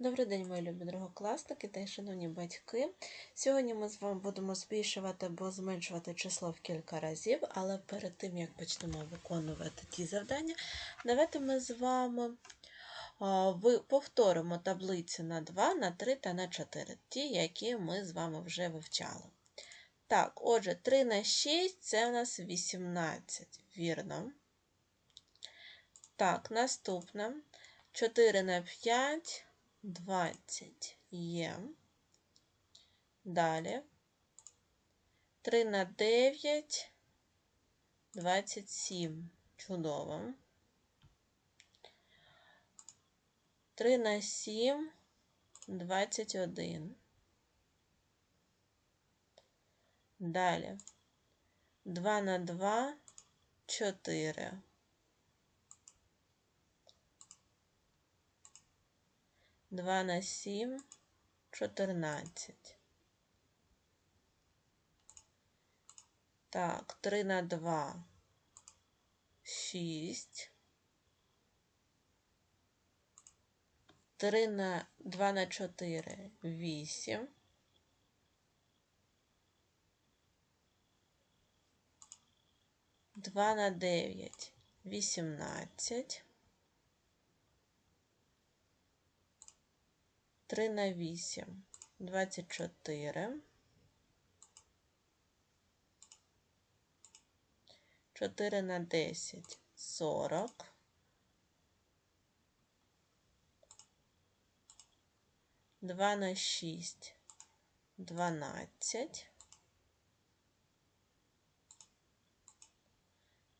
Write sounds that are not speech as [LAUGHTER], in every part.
Добрий день, мої любі другокласники та шановні батьки. Сьогодні ми з вами будемо збільшувати або зменшувати число в кілька разів, але перед тим, як почнемо виконувати ті завдання, давайте ми з вами повторимо таблиці на 2, на 3 та на 4, ті, які ми з вами вже вивчали. Так, отже, 3 на 6 це у нас 18, вірно. Так, наступне. 4 на 5 20 є. Далі. 3 на 9 27. Чудово. 3 на 7 21. Далі. 2 на 2 4. Два на сім чотирнадцять. Так, три на два шість. Три на два на чотири вісім. Два на дев'ять вісімнадцять. 3 на 8 24. 4 на 10 40. 2 на 6 12.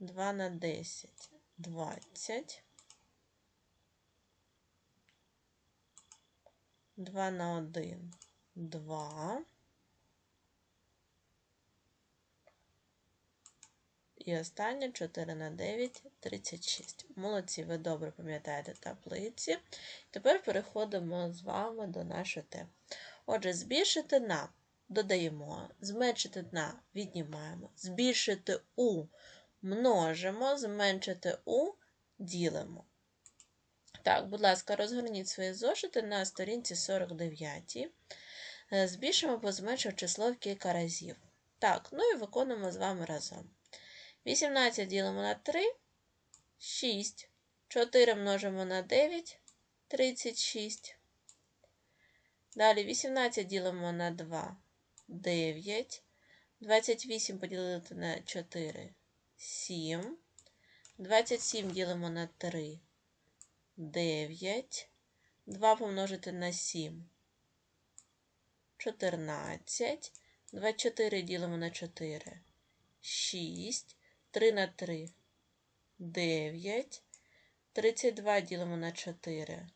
2 на 10 20. 2 на 1 2. І останнє 4 на 9 36. Молодці, ви добре пам'ятаєте таблиці. Тепер переходимо з вами до нашої теми. Отже, збільшити на додаємо, зменшити на віднімаємо, збільшити у множимо, зменшити у ділимо. Так, будь ласка, розгорніть свої зошити на сторінці 49. Е, Збільшимо або число в кілька разів. Так, ну і виконуємо з вами разом. 18 ділимо на 3, 6. 4 множимо на 9, 36. Далі 18 ділимо на 2, 9. 28 поділити на 4, 7. 27 ділимо на 3, 9. 2 помножити на 7. 14. 24 ділимо на 4. 6. 3 на 3. 9. 32 ділимо на 4.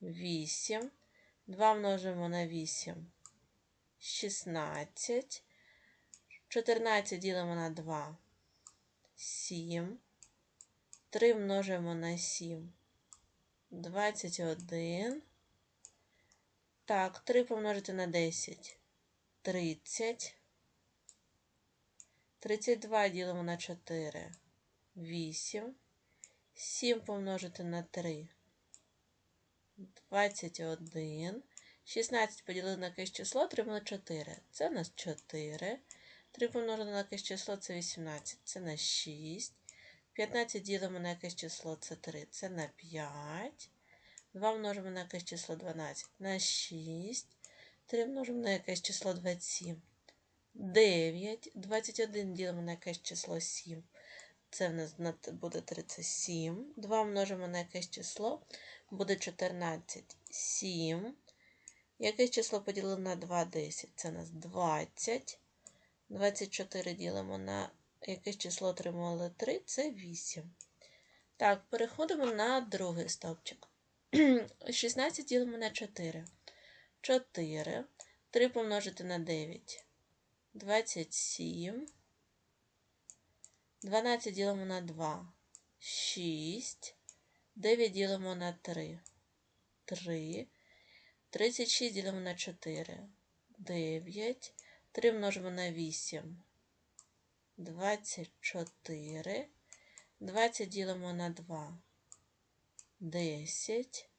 8. 2 множимо на 8. 16. 14 ділимо на 2. 7. 3 множимо на 7. 21. Так, 3 помножити на 10. 30. 32 ділимо на 4. 8. 7 помножити на 3. 21. 16 поділили на якесь число, отримали 4. Це у нас 4. 3 помножити на якесь число це 18. Це на 6. 15 ділимо на якесь число це 3. Це на 5. 2 множимо на якесь число 12 на 6. 3 множимо на якесь число 27. 9. 21 ділимо на якесь число 7. Це в нас буде 37. 2 множимо на якесь число. Буде 14. 7. Якесь число поділили на 2, 10. Це у нас 20. 24 ділимо на якесь число отримали 3, це 8. Так, переходимо на другий стовпчик. [CLEARS THROAT] 16 ділимо на 4. 4. 3 помножити на 9. 27. 12 ділимо на 2. 6. 9 ділимо на 3. 3. 36 ділимо на 4. 9. 3 множимо на 8. 24. 20 ділимо на 2. 10.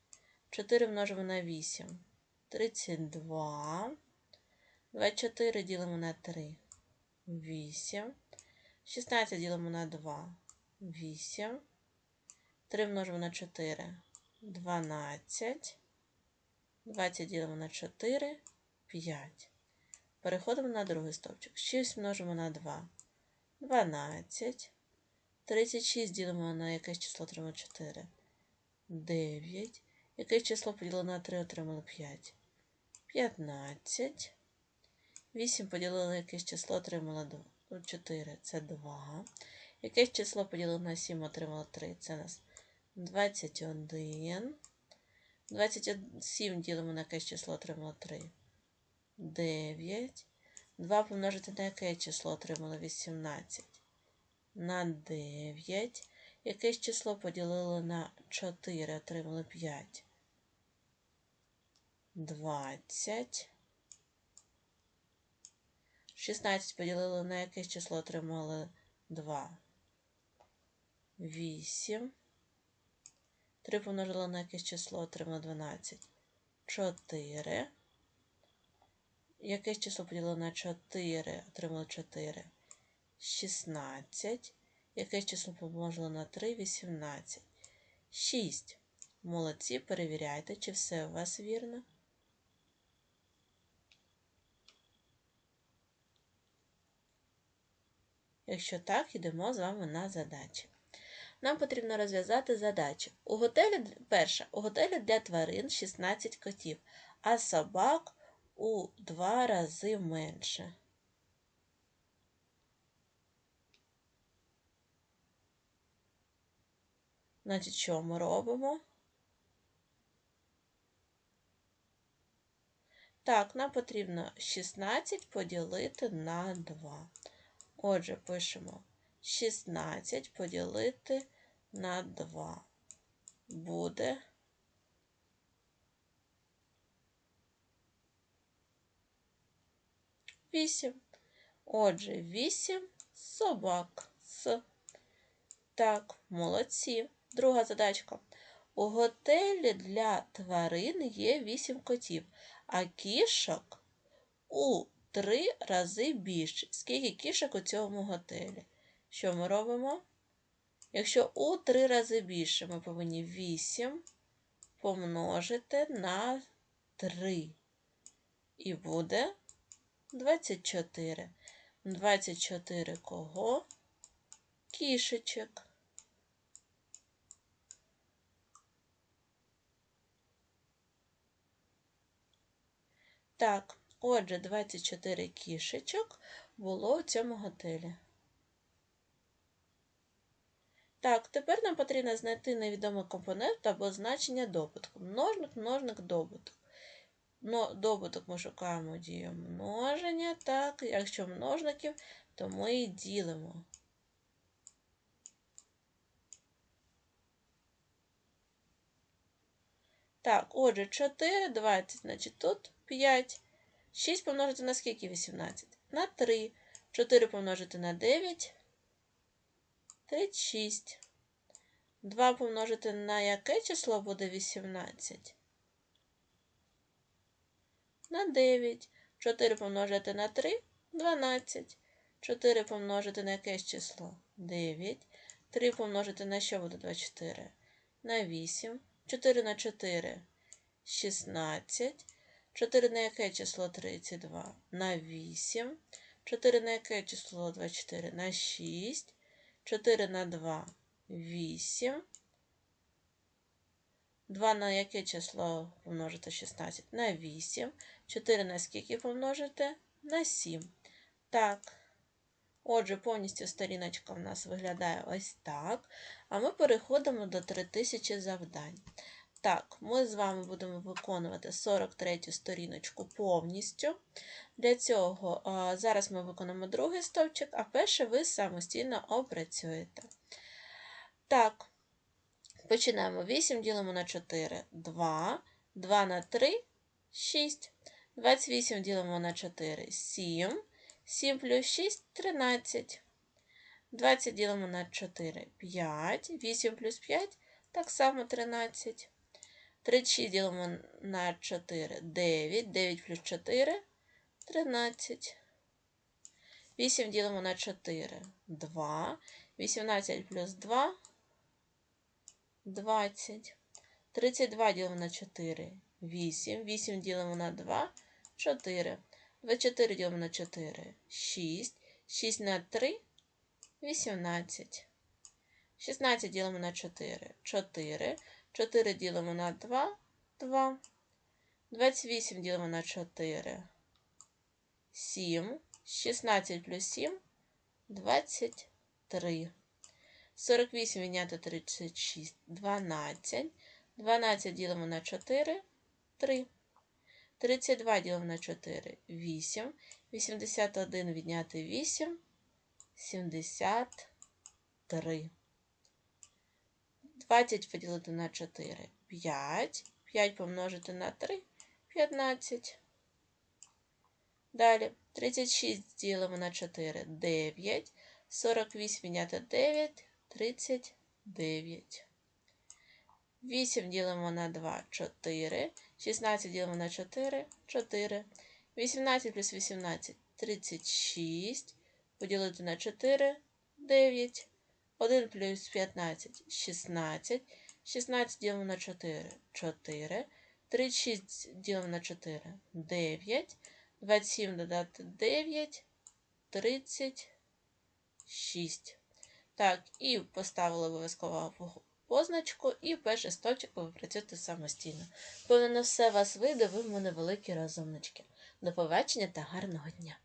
4 множимо на 8. 32. 24 ділимо на 3. 8. 16 ділимо на 2. 8. 3 множимо на 4. 12. 20 ділимо на 4. 5. Переходимо на другий стовпчик. 6 множимо на 2. 12. 36 ділимо на якесь число отримали 4. 9. Яке число поділили на 3 отримали 5. 15. 8 поділили на якесь число отримали 4. Це 2. Якесь число поділили на 7 отримали 3. Це у нас 21. 27 ділимо на якесь число отримало 3. 9. 2 помножити на яке число отримало 18. На 9. Якесь число поділили на 4, отримали 5. 20. 16 поділили на якесь число отримали 2. 8. 3 помножили на якесь число отримали 12. 4. Якесь число поділили на 4, отримали 4. 16. Якесь число помножили на 3, 18. 6. Молодці, перевіряйте, чи все у вас вірно. Якщо так, йдемо з вами на задачі. Нам потрібно розв'язати задачу. У готелі, перша, у готелі для тварин 16 котів, а собак у два рази менше. Значить, що ми робимо? Так, нам потрібно 16 поділити на 2. Отже, пишемо 16 поділити на 2. Буде 8. Отже, 8 собак. С. Так, молодці. Друга задачка. У готелі для тварин є 8 котів, а кішок у 3 рази більше. Скільки кішок у цьому готелі? Що ми робимо? Якщо у 3 рази більше, ми повинні 8 помножити на 3. І буде 24. 24 кого? Кішечок. Так, отже, 24 кішечок було у цьому готелі. Так, тепер нам потрібно знайти невідомий компонент або значення добутку. Множник, множник, добуток. Но добуток ми шукаємо дію множення. Так, якщо множників, то ми і ділимо. Так, отже, 4, 20, значить тут 5. 6 помножити на скільки 18? На 3. 4 помножити на 9. 36. 2 помножити на яке число буде 18? На 9. 4 помножити на 3 12. 4 помножити на якесь число 9. 3 помножити на що буде 24? На 8. 4 на 4 16. 4 на яке число 32? На 8. 4 на яке число 24? На 6. 4 на 2 8. 2 на яке число помножити 16? На 8. 4 на скільки помножити? На 7. Так. Отже, повністю сторіночка в нас виглядає ось так. А ми переходимо до 3000 завдань. Так, ми з вами будемо виконувати 43 сторіночку повністю. Для цього зараз ми виконуємо другий стовпчик, а перше ви самостійно опрацюєте. Так, починаємо 8 ділимо на 4, 2, 2 на 3, 6. 28 ділимо на 4 7. 7 плюс 6 13. 20 ділимо на 4 5. 8 плюс 5 так само 13. 36 ділимо на 4 9. 9 плюс 4 13. 8 ділимо на 4 2. 18 плюс 2 20. 32 ділимо на 4 8. 8 ділимо на 2 4. 24 ділимо на 4 6. 6 на 3 18. 16 ділимо на 4 4. 4 ділимо на 2 2. 28 ділимо на 4 7. 16 плюс 7 23. 48 відняти 36 12. 12 ділимо на 4 3. 32 ділимо на 4 8. 81 відняти 8 73. 20 поділити на 4 5. 5 помножити на 3 15. Далі 36 ділимо на 4 9. 48 відняти 9 39. 8 ділимо на 2 4. 16 ділимо на 4 4. 18 плюс 18 36. Поділити на 4 9. 1 плюс 15 16. 16 ділимо на 4 4. 36 ділимо на 4 9. 27 додати 9 36. Так, і поставили обов'язково позначку, і перший стовпчик ви працюєте самостійно. Повинно все вас вийде, ви в мене великі розумнички. До побачення та гарного дня!